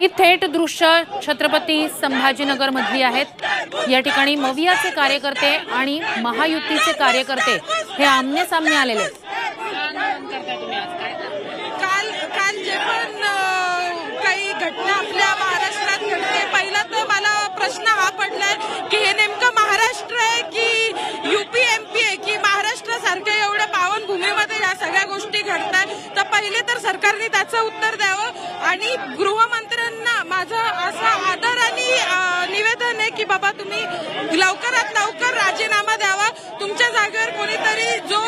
ही थेट दृश्य छत्रपती संभाजीनगर मधली आहेत. या ठिकाणी मवियाचे कार्यकर्ते आणि महायुतीचे कार्यकर्ते हे आमने सामने आलेले आहेत. काल काल जे पण काही घटना आपल्या महाराष्ट्रात घडते पहिला तर मला प्रश्न हा पडलाय की हे नेमकं महाराष्ट्र आहे की युपी एमपी आहे? की महाराष्ट्रासारख्या एवढ्या पावनभूमीमध्ये या सगळ्या गोष्टी घडतात तर पहिले तर सरकारने त्याचं उत्तर द्यावं आणि गृहमंत्री माझं असं आदर आणि निवेदन आहे की बाबा तुम्ही लवकरात लवकर राजीनामा द्यावा. तुमच्या जागेवर कोणीतरी जो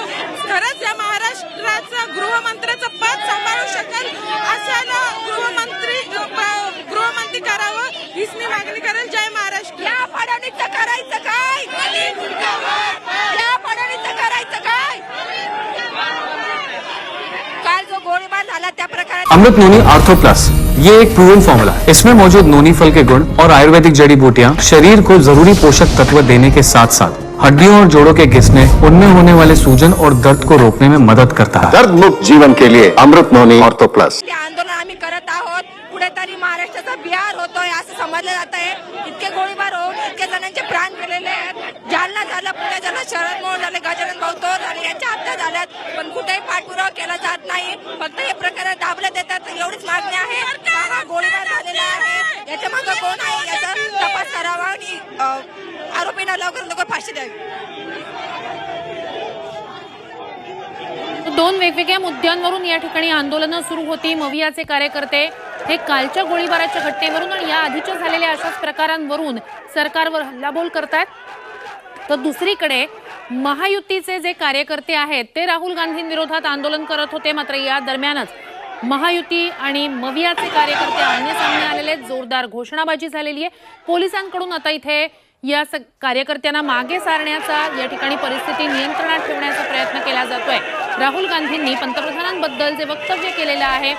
खरंच या महाराष्ट्राचं गृहमंत्र्याचं पद सांभाळू शकेल असायला गृहमंत्री गृहमंत्री करावं हीच मी मागणी करेल. जय महाराष्ट्र. या फडणवीसचं करायचं काय? या फडणवीसचं करायचं काय? काल जो गोळीबार झाला त्या प्रकारात अमृत नोनी आर्थो प्लस ये एक प्रूवन फॉर्मूला है। इसमें मौजूद नोनी फल के गुण और आयुर्वेदिक जड़ी बूटियाँ शरीर को ज़रूरी पोषक तत्व देने के साथ साथ हड्डियों और जोड़ों के घिसने उनमें होने वाले सूजन और दर्द को रोकने में मदद करता है। दर्द मुक्त जीवन के लिए अमृत नोनी ऑर्थो प्लस। आंदोलन आम्ही करत आहोत। कुठेतरी महाराष्ट्राचा बिहार होतोय असं समजलं जात आहे. इतके गोळीबार होऊन इतके जणांचे प्राण गेलेले आहेत. जालना झालं पुणे झालं शरद झाले गजानन भाऊतो झाले यांच्या हत्या झाल्यात. पण कुठेही पाठपुरावा केला जात नाही. फक्त हे प्रकरण एवढीच मागणी आहे. हा गोळीबार झालेला आहे. याच्या मागे कोण आहे याचा तपास करावा आणि आरोपींना लवकर लवकर फाशी द्यावी. दोन वेगवेगळ्या मुद्द्यांवरून या ठिकाणी आंदोलनं सुरू होती. मवियाचे कार्यकर्ते हे कालच्या गोळीबाराच्या घटनेवरून आणि या आधीच्या झालेल्या अशाच प्रकारांवरून सरकारवर हल्लाबोल करतायत. तर दुसरीकडे महायुतीचे जे कार्यकर्ते आहेत ते राहुल गांधींविरोधात आंदोलन करत होते मात्र या दरम्यानच महायुती आणि मवियाचे कार्यकर्ते आमने सामने आलेले जोरदार घोषणाबाजी झालेली आहे. पोलिसांकडून आता इथे या स- कार्यकर्त्यांना मागे सारण्याचा या ठिकाणी परिस्थिती नियंत्रणात ठेवण्याचा प्रयत्न केला जातोय. राहुल गांधींनी पंतप्रधानांबद्दल जे वक्तव्य केलेलं आहे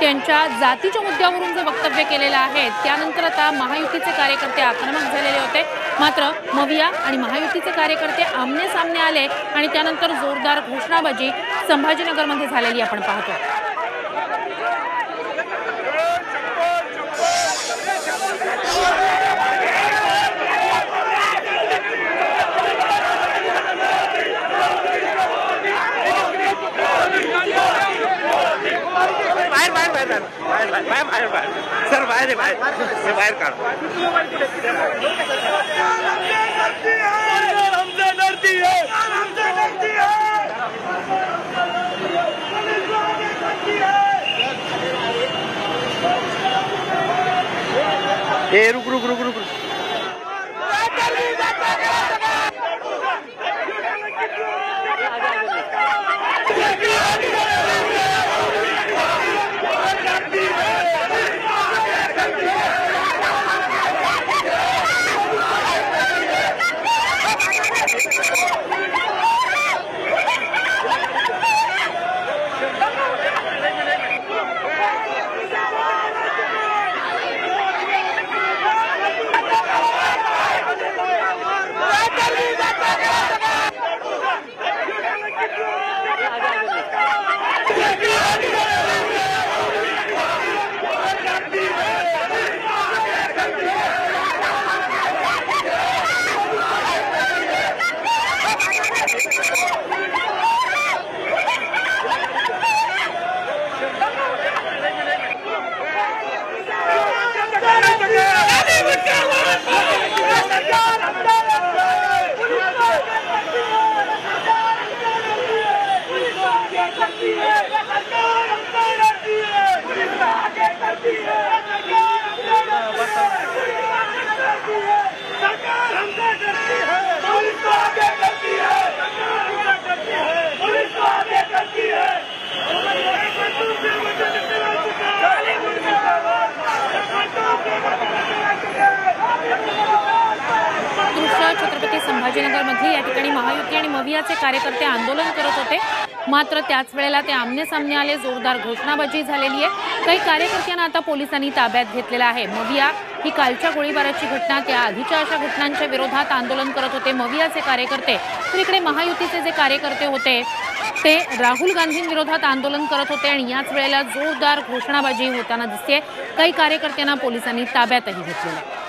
त्यांच्या जातीच्या मुद्द्यावरून जे वक्तव्य केलेलं आहे त्यानंतर आता महायुतीचे कार्यकर्ते आक्रमक झालेले होते. मात्र मविया आणि महायुतीचे कार्यकर्ते आमने सामने आले आणि त्यानंतर जोरदार घोषणाबाजी संभाजीनगरमध्ये झालेली आपण पाहतो बाहेर बाहेर बाहेर बाहेर बाहेर. सर बाहेर बाहेर. बाहेर काढ. ए रुक रुक रुक रुक. छत्रपति संभाजीनगर मध्य महायुति डरती कार्यकर्ते आंदोलन करते होते. मात्र त्याच वेळेला ते आमनेसामने आले. जोरदार घोषणाबाजी झालेली आहे. काही कार्यकर्त्यांना आता पोलिसांनी ताब्यात घेतलेलं आहे. मविया ही कालच्या गोळीबाराची घटना त्या आधीच्या अशा घटनांच्या विरोधात आंदोलन करत होते. मवियाचे कार्यकर्ते तर इकडे महायुतीचे जे कार्यकर्ते होते ते राहुल गांधींविरोधात आंदोलन करत होते आणि याच वेळेला जोरदार घोषणाबाजी होताना दिसते काही कार्यकर्त्यांना पोलिसांनी ताब्यातही घेतलेलं आहे.